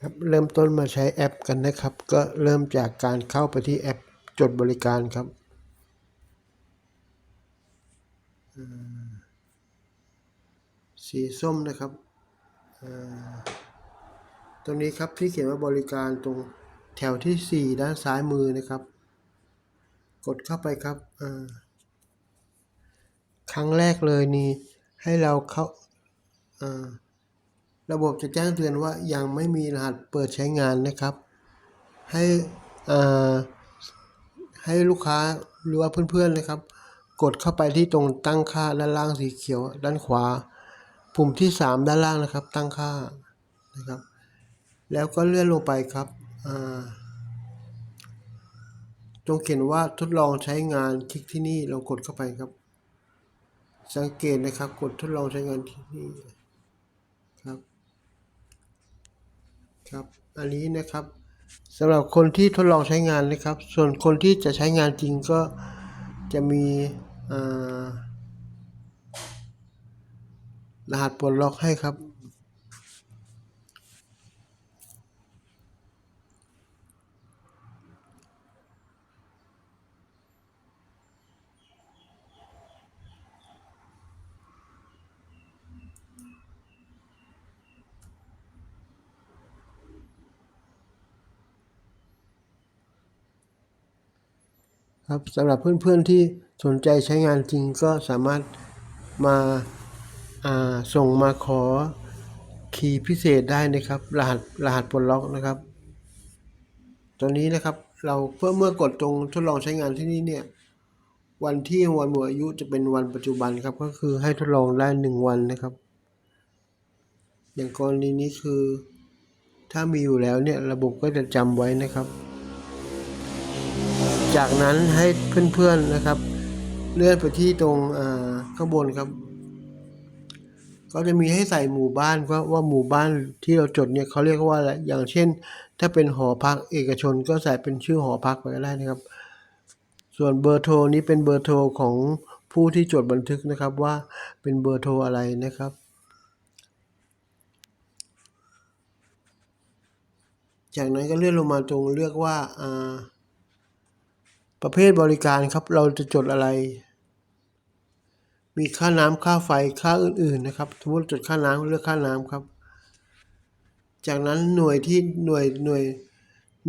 ครับเริ่มต้นมาใช้แอปกันนะครับ ก็เริ่มจากการเข้าไปที่แอปจดบริการครับ สีส้มนะครับตรงนี้ครับที่เขียนว่าบริการตรงแถวที่ 4 ด้านซ้ายมือนะครับ กดเข้าไปครับครั้งแรกเลยนี่ให้เราเข้าา ระบบจะแจ้งเตือนว่ายังไม่มีรหัสเปิดใช้งานนะครับ ให้ให้ลูกค้าหรือว่าเพื่อนๆนะครับ กดเข้าไปที่ตรงตั้งค่าด้านล่างสีเขียว ด้านขวา ปุ่มที่ 3 ด้านล่างนะครับ ตั้งค่านะครับ แล้วก็เลื่อนลงไปครับอ่าตรงเขียนว่าทดลองใช้งานคลิกที่นี่เรากดเข้าไปครับ สังเกตนะครับ กดทดลองใช้งานที่นี่ครับ ครับอันนี้นะครับสำหรับคนที่ทดลองใช้งานนะครับ ส่วนคนที่จะใช้งานจริงก็จะมีรหัสปลดล็อกให้ครับ ครับสำหรับเพื่อนๆที่สนใจใช้งานจริงก็สามารถมาาส่งมาขอคีย์พิเศษได้นะครับ รหัสรหัสปลดล็อกนะครับ ตอนนี้นะครับเราเพื่อเมื่อกดตรงทดลองใช้งานที่นี่เนี่ยวันที่วันหมดอายุจะเป็นวันปัจจุบันครับ ก็คือให้ทดลองได้หนึ่งวันนะครับ อย่างกรณีนี้คือ ถ้ามีอยู่แล้วเนี่ยระบบก็จะจำไว้นะครับ จากนั้นให้เพื่อนๆนะครับ เลื่อนไปที่ตรงข้างบนครับ ก็จะมีให้ใส่หมู่บ้านว่าว่าหมู่บ้านที่เราจดเนี่ยเขาเรียกว่าอะไรอย่างเช่น ถ้าเป็นหอพักเอกชนก็ใส่เป็นชื่อหอพักไปก็ได้นะครับ ส่วนเบอร์โทรนี้เป็นเบอร์โทรของผู้ที่จดบันทึกนะครับว่าเป็นเบอร์โทรอะไรนะครับจากนั้นก็เลื่อนลงมาตรงเลือกว่าอ่า ประเภทบริการครับเราจะจดอะไร มีค่าน้ำค่าไฟค่าอื่นๆนะครับสมมติจดค่าน้ำเลือกค่าน้ำครับ จากนั้นหน่วยที่หน่วยหน่วย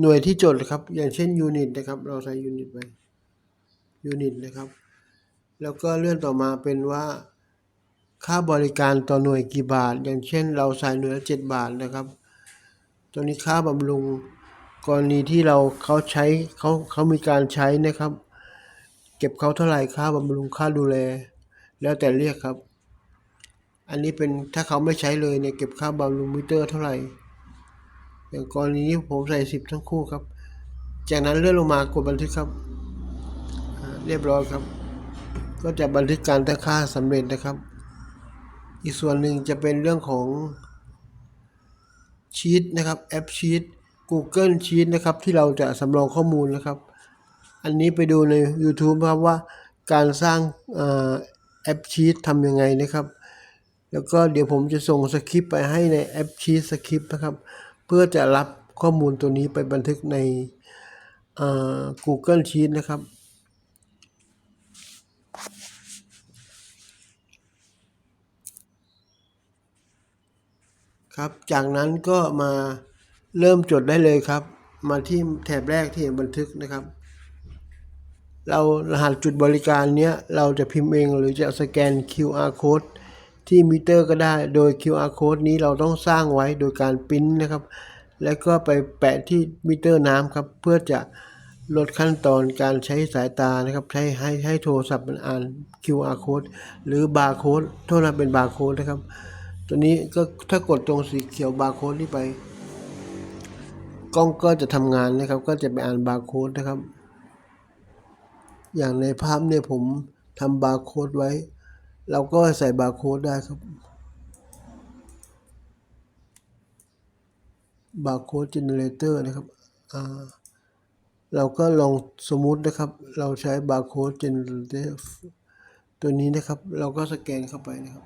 หน่วยที่จดครับ อย่างเช่นยูนิตนะครับ เราใส่ยูนิตไปยูนิตนะครับ แล้วก็เลื่อนต่อมาเป็นว่า ค่าบริการต่อหน่วยกี่บาท อย่างเช่น เราใส่หน่วยละเจ็ดบาทนะครับ ตัวนี้ค่าบำรุง กรณีที่เราเขาใช้เขาเขามีการใช้นะครับ เก็บเขาเท่าไหร่ค่าบำรุงค่าดูแล แล้วแต่เรียกครับ อันนี้เป็นถ้าเขาไม่ใช้เลยเนี่ยเก็บค่าบำรุงมิเตอร์เท่าไหร่ อย่างกรณีนี้ผมใส่สิบทั้งคู่ครับ จากนั้นเลื่อนลงมากดบันทึกครับ เรียบร้อยครับ ก็จะบันทึกการตั้งค่าสำเร็จนะครับ อีกส่วนหนึ่งจะเป็นเรื่องของชีตนะครับแอปชีต Google Sheet นะครับ ที่เราจะสำรองข้อมูลนะครับ อันนี้ไปดูใน YouTube ครับว่าการสร้างอแอปชีตทำยังไงนะครับ แล้วก็เดี๋ยวผมจะส่งสคริปต์ไปให้ในแอปชีตสคริปต์นะครับ เพื่อจะรับข้อมูลตัวนี้ไปบันทึกใน Google Sheet นะครับ ครับ จากนั้นก็มา เริ่มจดได้เลยครับ มาที่แถบแรกที่เห็นบันทึกนะครับ เรารหัสจุดบริการเนี้ยเราจะพิมพ์เองหรือจะสแกน QR code ที่มิเตอร์ก็ได้โดย QR code นี้เราต้องสร้างไว้โดยการปริ้นนะครับ แล้วก็ไปแปะที่มิเตอร์น้ำครับ เพื่อจะลดขั้นตอนการใช้สายตานะครับ ใช้ให้ให้โทรศัพท์มันอ่าน QR code หรือบาร์โค้ดโทษนะเป็นบาร์โค้ดนะครับ ตัวนี้ก็ถ้ากดตรงสีเขียวบาร์โค้ดนี้ไป กล้องก็จะทำงานนะครับ ก็จะไปอ่านบาร์โค้ดนะครับ อย่างในภาพเนี่ยผมทำบาร์โค้ดไว้ เราก็ใส่บาร์โค้ดได้ครับ บาร์โค้ดเจเนเรเตอร์นะครับเราก็ลองสมมุตินะครับ เราใช้บาร์โค้ดเจเนเรเตอร์ตัวนี้นะครับ เราก็สแกนเข้าไปนะครับ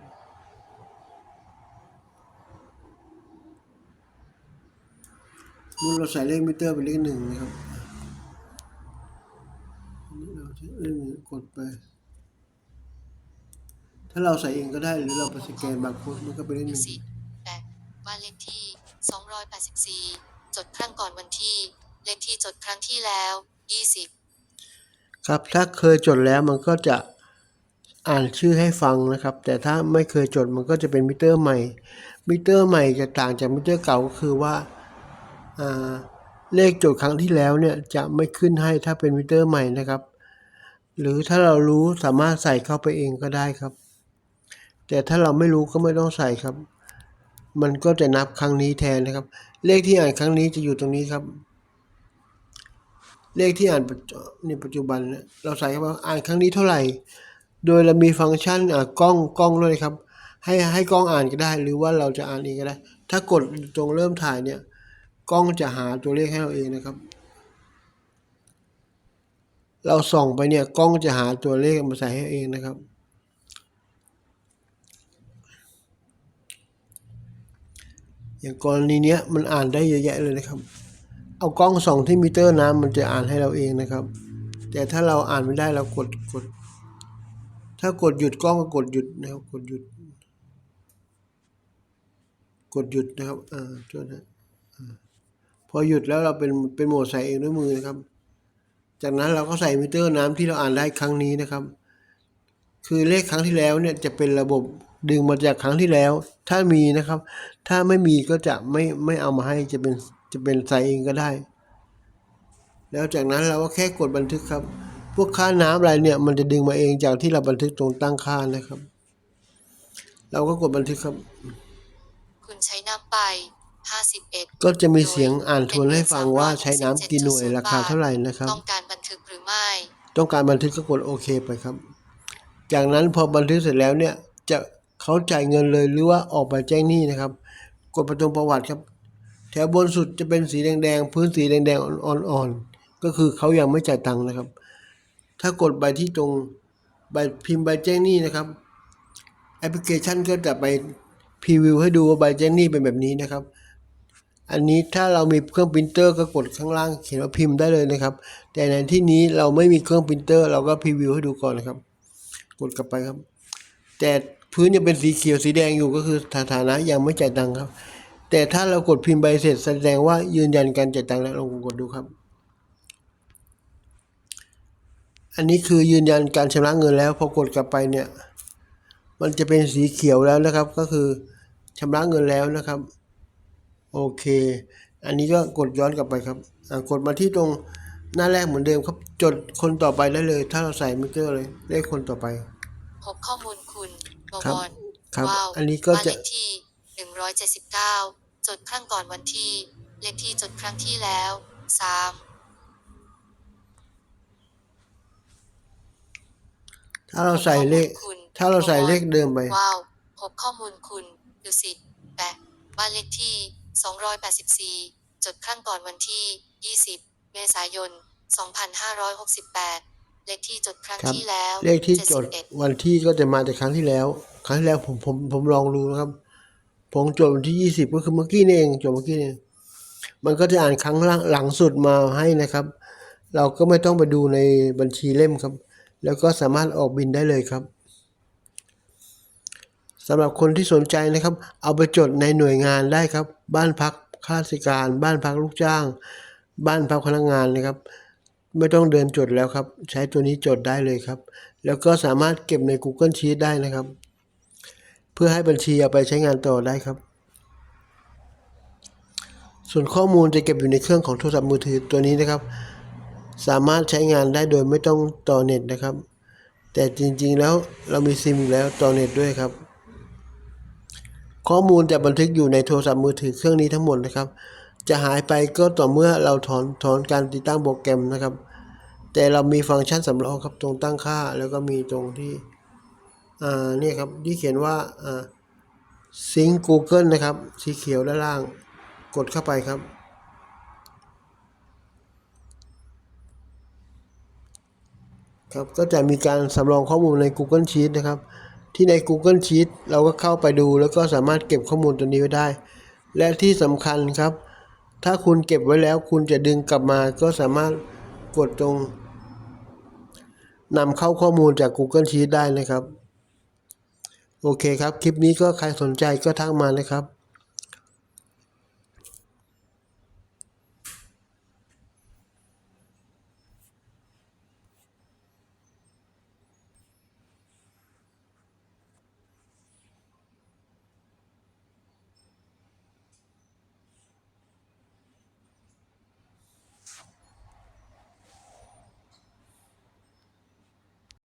ค เมื่อเราใส่เลขมิเตอร์เป็นเลขหนึ่งนะครับอันนี้เราจะเลขหนึ่งกดไป ถ้าเราใส่เองก็ได้หรือเราไปสแกนบาร์โค้ดมันก็เป็นเลขหดูนึ่งสิแปดบ้านเลขที่284จดครั้งก่อนวันที่ เลขที่จดครั้งที่แล้ว20ครับถ้าเคยจดแล้วมันก็จะอ่านชื่อให้ฟังนะครับ แต่ถ้าไม่เคยจดมันก็จะเป็นมิเตอร์ใหม่ มิเตอร์ใหม่จะต่างจากมิเตอร์เก่าก็คือว่าอ่า เลขจดครั้งที่แล้วเนี่ยจะไม่ขึ้นให้ถ้าเป็นมิเตอร์ใหม่นะครับ หรือถ้าเรารู้สามารถใส่เข้าไปเองก็ได้ครับ แต่ถ้าเราไม่รู้ก็ไม่ต้องใส่ครับ มันก็จะนับครั้งนี้แทนนะครับ เลขที่อ่านครั้งนี้จะอยู่ตรงนี้ครับ เลขที่อ่านปัจจุในปัจจุบันเนี่ยเราใส่เข้ามาอ่านครั้งนี้เท่าไหร่ โดยเรามีฟังก์ชันอ่ากล้องกล้องด้วยครับให้ให้กล้องอ่านก็ได้ หรือว่าเราจะอ่านเองก็ได้ ถ้ากดตรงเริ่มถ่ายเนี่ย กล้องจะหาตัวเลขให้เราเองนะครับ เราส่องไปเนี่ยกล้องจะหาตัวเลขมาใส่ให้เองนะครับ อย่างกรณีเนี้ยมันอ่านได้เยอะแยะเลยนะครับ เอากล้องส่องที่มิเตอร์น้ำมันจะอ่านให้เราเองนะครับ แต่ถ้าเราอ่านไม่ได้เรากดกด ถ้ากดหยุดกล้องก็กดหยุดนะครับกดหยุด กดหยุดนะครับอ่าโทษนะ อหยุดแล้วเราเป็นเป็นโหมดใส่เองด้วยมือนะครับ จากนั้นเราก็ใส่มิเตอร์น้ำที่เราอ่านได้ครั้งนี้นะครับ คือเลขครั้งที่แล้วเนี่ยจะเป็นระบบดึงมาจากครั้งที่แล้ว ถ้ามีนะครับ ถ้าไม่มีก็จะไม่ไม่เอามาให้จะเป็นจะเป็นใส่เองก็ได้ แล้วจากนั้นเราก็แค่กดบันทึกครับ พวกค่าน้ำอะไรเนี่ยมันจะดึงมาเองจากที่เราบันทึกตรงตั้งค่านะครับ เราก็กดบันทึกครับ คุณใช้น้ำไป 51ก็จะมีเสียงอ่านทวนให้ฟังว่าใช้น้ำกี่หน่วยราคาเท่าไหร่นะครับ ต้องการบันทึกหรือไม่ ต้องการบันทึกก็กดโอเคไปครับ จากนั้นพอบันทึกเสร็จแล้วเนี่ยจะเขาจ่ายเงินเลยหรือว่าออกไปแจ้งหนี้นะครับ กดไปตรงประวัติครับ แถวบนสุดจะเป็นสีแดงๆพื้นสีแดงๆอ่อนๆก็คือเขายังไม่จ่ายตังค์นะครับ ถ้ากดไปที่ตรงใบพิมพ์ใบแจ้งหนี้นะครับแอปพลิเคชันก็จะไปพรีวิวให้ดูว่าใบแจ้งหนี้เป็นแบบนี้นะครับ อันนี้ถ้าเรามีเครื่องปรินเตอร์ก็กดข้างล่างเขียนว่าพิมพ์ได้เลยนะครับ แต่ในที่นี้เราไม่มีเครื่องปรินเตอร์เราก็พรีวิวให้ดูก่อนนะครับ กดกลับไปครับ แต่พื้นยังเป็นสีเขียวสีแดงอยู่ก็คือสถานะยังไม่จ่ายตังค์ครับ แต่ถ้าเรากดพิมพ์ใบเสร็จแสดงว่ายืนยันการจ่ายตังค์แล้วลองกดดูครับ อันนี้คือยืนยันการชำระเงินแล้วพอกดกลับไปเนี่ย มันจะเป็นสีเขียวแล้วนะครับ ก็คือชำระเงินแล้วนะครับ โอเค อันนี้ก็กดย้อนกลับไปครับอ่ากดมาที่ตรงหน้าแรกเหมือนเดิมครับ จดคนต่อไปได้เลย ถ้าเราใส่มิเตอร์เลยเลขคนต่อไปพบข้อมูลคุณบครับวรครับว้าวอันนี้ก็จะบ้านเลขที่179จดครั้งก่อนวันที่ เลขที่จดครั้งที่แล้ว3ถ้าเราใส่เลขคุณถ้าเราใส่เลขเดิมไปว้าวพบข้อมูลคุณดูสิแปะบ้านเลขที่ 284 จดครั้งก่อนวันที่ 20 เมษายน 2568 เลขที่จดครั้งครับที่แล้ว เลขที่จด71วันที่ก็จะมาจากครั้งที่แล้ว ครั้งที่แล้วผมผมผมลองดูนะครับ ผมจดวันที่ยี่สิบก็คือเมื่อกี้นี่เองจดเมื่อกี้นี่เองมันก็จะอ่านครั้งหลังหลังสุดมาให้นะครับ เราก็ไม่ต้องไปดูในบัญชีเล่มครับ แล้วก็สามารถออกบินได้เลยครับ สำหรับคนที่สนใจนะครับ เอาไปจดในหน่วยงานได้ครับ บ้านพักข้าราชการ บ้านพักลูกจ้าง บ้านพักพนักงานนะครับ ไม่ต้องเดินจดแล้วครับ ใช้ตัวนี้จดได้เลยครับ แล้วก็สามารถเก็บใน Google Sheet ได้นะครับ เพื่อให้บัญชีเอาไปใช้งานต่อได้ครับ ส่วนข้อมูลจะเก็บอยู่ในเครื่องของโทรศัพท์มือถือตัวนี้นะครับ สามารถใช้งานได้โดยไม่ต้องต่อเน็ตนะครับ แต่จริงๆแล้วเรามีซิมอยู่แล้วต่อเน็ตด้วยครับ ข้อมูลจะบันทึกอยู่ในโทรศัพท์มือถือเครื่องนี้ทั้งหมดนะครับ จะหายไปก็ต่อเมื่อเราถอนถอนการติดตั้งโปรแกรมนะครับ แต่เรามีฟังก์ชันสำรองครับตรงตั้งค่าแล้วก็มีตรงที่อ่าเนี่ยครับที่เขียนว่าอ่าซิง Google นะครับ สีเขียวด้านล่างกดเข้าไปครับ ครับก็จะมีการสำรองข้อมูลใน Google Sheet นะครับ ที่ใน Google Sheet เราก็เข้าไปดูแล้วก็สามารถเก็บข้อมูลตัวนี้ไว้ได้ และที่สำคัญครับ ถ้าคุณเก็บไว้แล้วคุณจะดึงกลับมาก็สามารถกดตรงนำเข้าข้อมูลจาก Google Sheet ได้นะครับ โอเคครับ คลิปนี้ก็ใครสนใจก็ทักมานะครับ